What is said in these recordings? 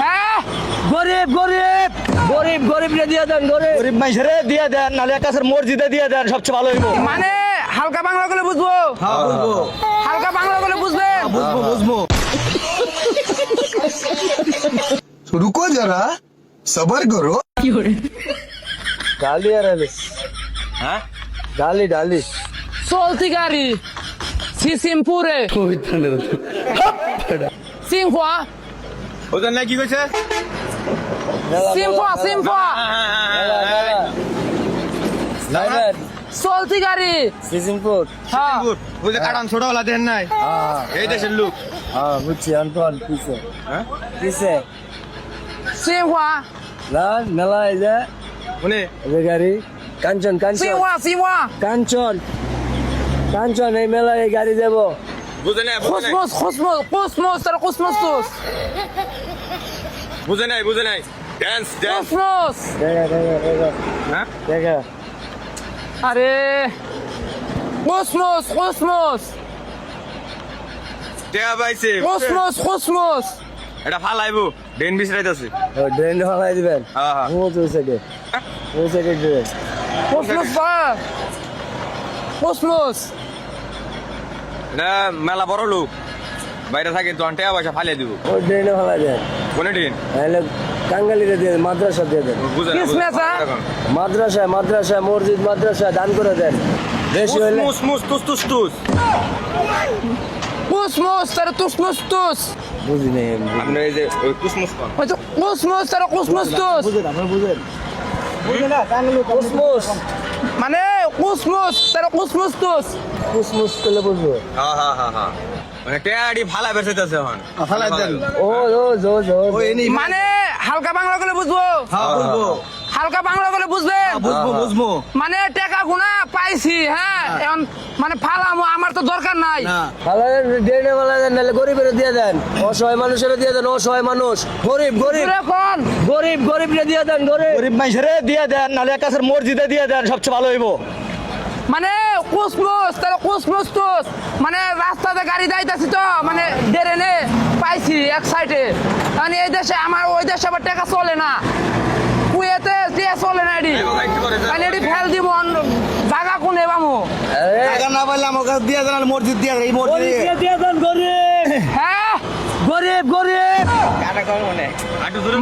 হ্যাঁ? গরিব গরিব। গরিব দিয়ে দেন গরিব। দিয়ে দেন সবচেয়ে ভালো মানে হালকা বাংলা করে হ্যাঁ, বুঝব? হালকা বাংলা করে বুঝবেন হ্যাঁ, বুঝব বুঝব। রুকো যারা সবার করো। ডালি আর হ্যাঁ? ডালি ডালি। চলতি গাড়ি সিসিমপুরে। ওদের না কি কইছে? চলতি গাড়ি। সিজিমপুর হ্যাঁ। কাটান ছোট হলা দেন নাই। এই দেশের লোক। হ্যাঁ বুঝছি আন্তন কিসে? হ্যাঁ? কিসে? সিংফা না মেলা এই যে শুনে এই গাড়ি। কাঞ্চন কাঞ্চন। সিংফা সিংফা কাঞ্চন। কাঞ্চন এই মেলা এই গাড়ি দেবো। বুঝে নাই কুসমুস কুসমুস কুসমুস তারা বুঝে নাই বুঝে নাই? ড্যান্স ড্যান্স দেখা হ্যাঁ? দেখা আরে কুসমুস কুসমুস টেয়া পাইছে কুসমুস এটা ফালাইবো ডেন বিছরাইতাছে ও ড্রেন হলাই দিবেন? হ্যাঁ হ্যাঁ ও তো সেকে ও সেকে দিবেন কুসমুস পা কুসমুস এটা মেলা বড় লোক। বাইরে থাকে তো টেয়া পয়সা ফালিয়ে দিব। ও ড্রেনে দেন। কোনে তাহলে কাঙ্গালিরে দিয়ে মাদ্রাসা দিয়ে দেন। না কিস মেসা? মাদ্রাসায় মাদ্রাসায় মসজিদ মাদ্রাসায় দান করে দেন। বেশি হইলে মুস মুস তুস তুস তুস। কুসমুস তারা তুসমুস তুস। বুঝি নেই আপনি এই যে ওই কুসমুস কন ওই তো কুসমুস তারা কুসমুস তুস বুঝেন আপনার বুঝেন বুঝে না কাঙ্গালি কুসমুস মানে কুসমুস তারা কুসমুস তুস। কুসমুস করলে বুঝব। হ্যাঁ হ্যাঁ হ্যাঁ হ্যাঁ মানে বেরছেতাছে এখন। ফালাই দেন। ও ও জো জো মানে হালকা বাংলা বুঝব। হ্যাঁ বুঝব। হালকা বাংলা বলে বুঝবেন বুঝব বুঝব। মানে টাকা গুনা পাইছি হ্যাঁ। এখন মানে ফালামো আমার তো দরকার নাই। ফালাদেন ড্রেনে ফালা দেন নাহলে গরিবের দিয়ে দেন। অসহায় মানুষের দিয়ে দেন অসহায় মানুষ। গরিব গরিব। কোন? গরিব গরিব দিয়ে দেন গরিব। গরিব মানুষের দিয়ে দেন নাহলে একাশের মসজিদে দিয়ে দেন সবচেয়ে ভালো হইব। মানে কুসমুস তাহলে কুসমুস তুস মানে রাস্তাতে গাড়ি যাইতাছি তো মানে ডেরেনে পাইছি এক সাইডে মানে এই দেশে আমার ওই দেশে আবার টাকা চলে না। কুয়েতে টিয়া চলে না এডি। মানে এডি ফেল দিব জাগা কোনে বামু টাকা না পাইলে আমাকে দিয়ে দেন মসজিদ দিয়ে এই রে দিয়ে দেন গরিব। হ্যাঁ? গরিব গরিব।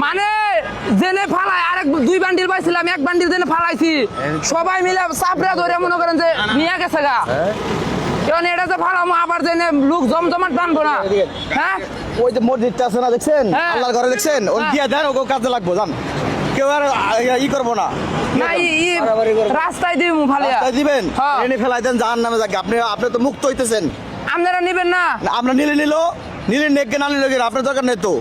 মানে জেনে ফালাই আরেক দুই বান্ডিল পাইছিলাম এক বান্ডিল জেনে ফালাইছি। সবাই মিলে চাপড়া ধরে মনে করেন যে নিয়ে গেছে গা। এখন এটা যে ফালামো আবার জেনে লোক জমজমাট টানবো না। হ্যাঁ? ওই যে মসজিদটা আছে না দেখছেন? হ্যাঁ। আল্লাহর ঘরে দেখছেন? ওই হ্যাঁ। দিয়ে দেন ওকে কাজে লাগবো জান কেউ আর ই করব না। রাস্তায় দিব ফালিয়া। দিবেন? হ্যাঁ। এনে ফেলাই দেন জাহান নামে যাকে। আপনি আপনি তো মুক্ত হইতেছেন। আপনারা নিবেন না। না, আমরা নিলে নিল নিলে নেককে না নিলে আপনার দরকার নেই তো।